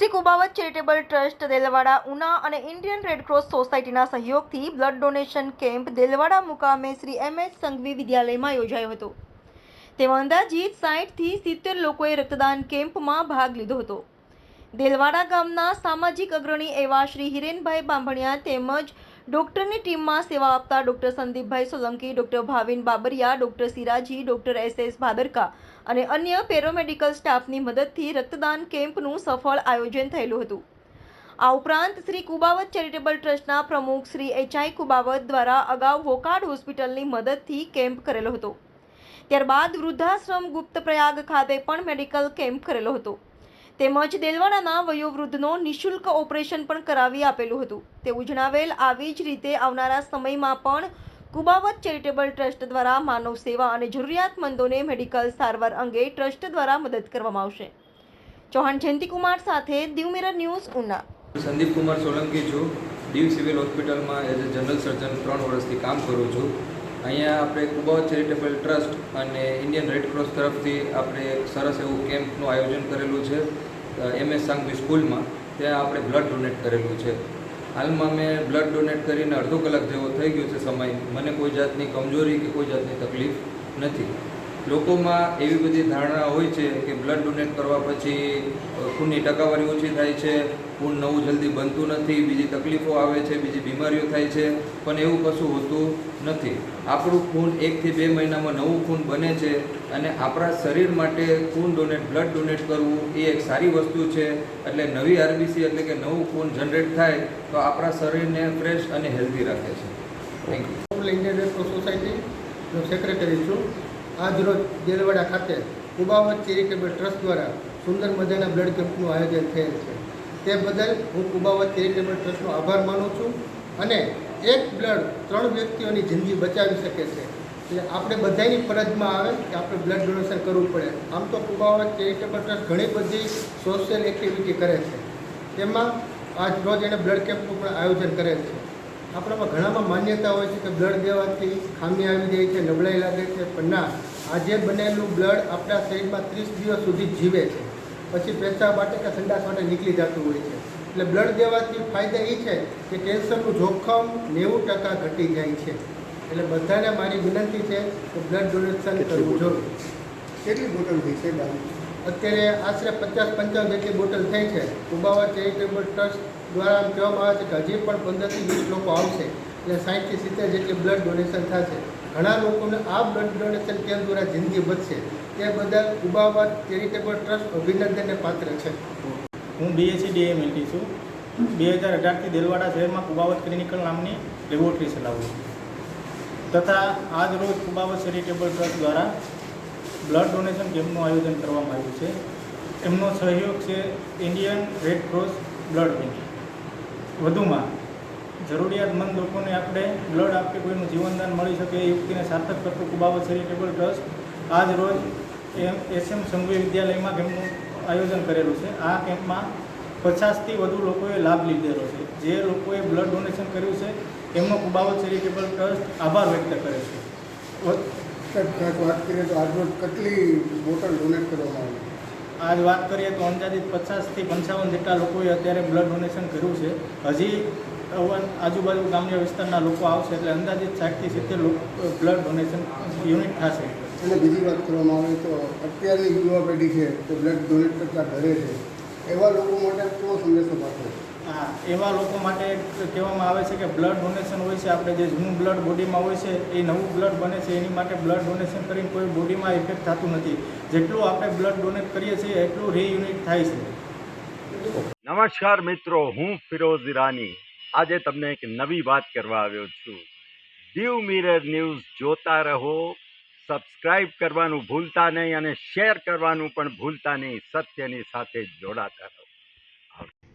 Shri Kubavat charitable trust Delwada, Una અને Indian Red Cross સોસાયટીના સહયોગથી બ્લડ ડોનેશન કેમ્પ દેલવાડા મુકામે શ્રી એમ એચ સંઘવી વિદ્યાલયમાં યોજાયો હતો. તેમાં અંદાજીત સાહીઠથી સિત્તેર લોકોએ રક્તદાન કેમ્પમાં ભાગ લીધો હતો. દેલવાડા ગામના સામાજિક અગ્રણી એવા શ્રી હિરેનભાઈ બાંભણિયા તેમજ ડોક્ટરની ટીમમાં સેવા આપતા doctor Sandipbhai Solanki, doctor Bhavin Babariya, doctor Siraji, doctor S S Bhadarka અને અન્ય પેરોમેડિકલ સ્ટાફની મદદથી રક્તદાન કેમ્પનું સફળ આયોજન થયેલું હતું. આ ઉપરાંત શ્રી કુબાવત ચેરિટેબલ ટ્રસ્ટના પ્રમુખ શ્રી એચઆઈ કુબાવત દ્વારા અગાઉ વોકાડ હોસ્પિટલની મદદથી કેમ્પ કરેલો હતો. ત્યારબાદ વૃદ્ધાશ્રમ ગુપ્ત પ્રયાગ ખાતે પણ મેડિકલ કેમ્પ કરેલો હતો. તેમજ દેલવાડાના વયોવૃદ્ધનો નિઃશુલ્ક ઓપરેશન પણ કરાવી આપેલું હતું. તેવું જણાવેલ આવી જ રીતે આવનારા સમયમાં પણ કુબાવત ચેરિટેબલ ટ્રસ્ટ દ્વારા માનવ સેવા અને જરૂરિયાતમંદોને મેડિકલ સારવાર અંગે ટ્રસ્ટ દ્વારા મદદ કરવામાં આવશે. ચૌહાણ જયંતિકુમાર સાથે દીવ મિરર ન્યૂઝ ઉના. સંદીપ કુમાર સોલંકી છું. દીવ સિવિલ હોસ્પિટલમાં એઝ એ જનરલ સર્જન ત્રણ વર્ષથી કામ કરું છું. અહીંયા આપણે કુબાવત ચેરિટેબલ ટ્રસ્ટ અને ઇન્ડિયન રેડ ક્રોસ તરફથી આપણે સરસ એવું કેમ્પનું આયોજન કરેલું છે એમએસ સાંગવી સ્કૂલમાં. ત્યાં આપણે બ્લડ ડોનેટ કરેલું છે. હાલમાં મેં બ્લડ ડોનેટ કરીને અડધો કલાક જેવો થઈ ગયો છે સમય. મને કોઈ જાતની કમજોરી કે કોઈ જાતની તકલીફ નથી. લોકોમાં એવી બધી ધારણા હોય છે કે બ્લડ ડોનેટ કરવા પછી ખૂનની ટકાવારી ઓછી થાય છે, ખૂન નવું જલ્દી બનતું નથી, બીજી તકલીફો આવે છે, બીજી બીમારીઓ થાય છે, પણ એવું કશું હોતું નથી. આપણું ખૂન એકથી બે મહિનામાં નવું ખૂન બને છે અને આપણા શરીર માટે ખૂન ડોનેટ બ્લડ ડોનેટ કરવું એ એક સારી વસ્તુ છે. એટલે નવી આરબીસી એટલે કે નવું ખૂન જનરેટ થાય તો આપણા શરીરને ફ્રેશ અને હેલ્ધી રાખે છે. થેન્ક યુ સોસાયટીનો સેક્રેટરી છું. આજ રોજ દેલવાડા ખાતે કુબાવત ચેરિટેબલ ટ્રસ્ટ દ્વારા સુંદર મજાના બ્લડ કેમ્પનું આયોજન થયેલ છે. તે બદલ હું કુબાવત ચેરિટેબલ ટ્રસ્ટનો આભાર માનું છું અને એક બ્લડ ત્રણ વ્યક્તિઓની જિંદગી બચાવી શકે છે. એટલે આપણે બધાની ફરજમાં આવે કે આપણે બ્લડ ડોનેશન કરવું પડે. આમ તો કુબાવત ચેરિટેબલ ટ્રસ્ટ ઘણી બધી સોશિયલ એક્ટિવિટી કરે છે. તેમાં આજ રોજ એણે બ્લડ કેમ્પનું પણ આયોજન કરેલ છે. આપણામાં ઘણામાં માન્યતા હોય છે કે બ્લડ દેવાથી ખામી આવી જાય છે, નબળાઈ લાગે છે, પણ ના. આજે બનેલું બ્લડ આપણા શરીરમાં ત્રીસ દિવસ સુધી જીવે છે. પછી પેશાબ માટે કે સંડાસ માટે નીકળી જતું હોય છે. એટલે બ્લડ દેવાથી ફાયદા એ છે કે કેન્સરનું જોખમ નેવું ટકા ઘટી જાય છે. એટલે બધાને મારી વિનંતી છે કે બ્લડ ડોનેશન કરવું જરૂર કેટલી બોટલ થઈ છે અત્યારે આશરે પચાસ પંચાવન જેટલી બોટલ થઈ છે. કુબાવા ચેરિટેબલ ટ્રસ્ટ દ્વારા કહેવામાં આવે છે કે હજી પણ પંદરથી વીસ લોકો આવશે. એટલે સાઠથી સિત્તેર જેટલી બ્લડ ડોનેશન થશે. ઘણા લોકોને આ બ્લડ ડોનેશન કેમ્પ દ્વારા જિંદગી બચશે. તે બદલ કુબાવા ચેરિટેબલ ટ્રસ્ટ અભિનંદનને પાત્ર છે. હું બીએસસી ડીએમએલટી છું. બે હજાર અઢારથી દેલવાડા શહેરમાં કુબાવત ક્લિનિકલ નામની લેબોરેટરી ચલાવું છું. તથા આજ રોજ કુબાવત ચેરિટેબલ ટ્રસ્ટ દ્વારા બ્લડ ડોનેશન કેમ્પનું આયોજન કરવામાં આવ્યું છે. એમનો સહયોગ છે Indian Red Cross blood bank વધુમાં જરૂરિયાતમંદ લોકોને આપણે બ્લડ આપી કોઈનું જીવનદાન મળી શકે એ યુક્તિને સાર્થક કરતું કુબાવત ચેરિટેબલ ટ્રસ્ટ આજ રોજ એમ એસએમ સંઘવી વિદ્યાલયમાં કેમ્પનું આયોજન કરેલું છે. આ કેમ્પમાં પચાસથી વધુ લોકોએ લાભ લીધેલો છે. જે લોકોએ બ્લડ ડોનેશન કર્યું છે, એમનો કુબાવત ચેરિટેબલ ટ્રસ્ટ આભાર વ્યક્ત કરે છે. વાત કરીએ તો આજરોજ કેટલી બોટલ ડોનેટ કરવામાં આવી? આજ વાત કરીએ તો અંદાજિત પચાસથી પંચાવન જેટલા લોકોએ અત્યારે બ્લડ ડોનેશન કર્યું છે. હજી આજુબાજુ ગ્રામ્ય વિસ્તારના લોકો આવશે એટલે અંદાજિત સાઠથી સિત્તેર બ્લડ ડોનેશન યુનિટ થશે. અને બીજી વાત કરવામાં આવે તો અત્યારની યુવા પેઢી છે તે બ્લડ ડોનેટ કરતા ડરે છે. એવા લોકો માટે કેવો સંદેશો પાઠવો? હા, એવા લોકો માટે કહેવામાં આવે છે કે બ્લડ ડોનેશન હોય છે, આપણે જે જૂનું બ્લડ બોડીમાં હોય છે, એ નવું બ્લડ બને છે, એની માટે બ્લડ ડોનેશન કરીને કોઈ બોડીમાં ઇફેક્ટ થતું નથી. જેટલું આપણે બ્લડ ડોનેટ કરીએ છીએ, એટલું રીયુનિટ થાય છે. નમસ્કાર મિત્રો, હું ફિરોઝ ઈરાની. આજે તમને એક નવી વાત કરવા આવ્યો છું. દીવ મિરર ન્યૂઝ જોતા રહો, સબસ્ક્રાઇબ કરવાનું ભૂલતા નહીં અને શેર કરવાનું પણ ભૂલતા નહીં, સત્યની સાથે જોડાતા રહો.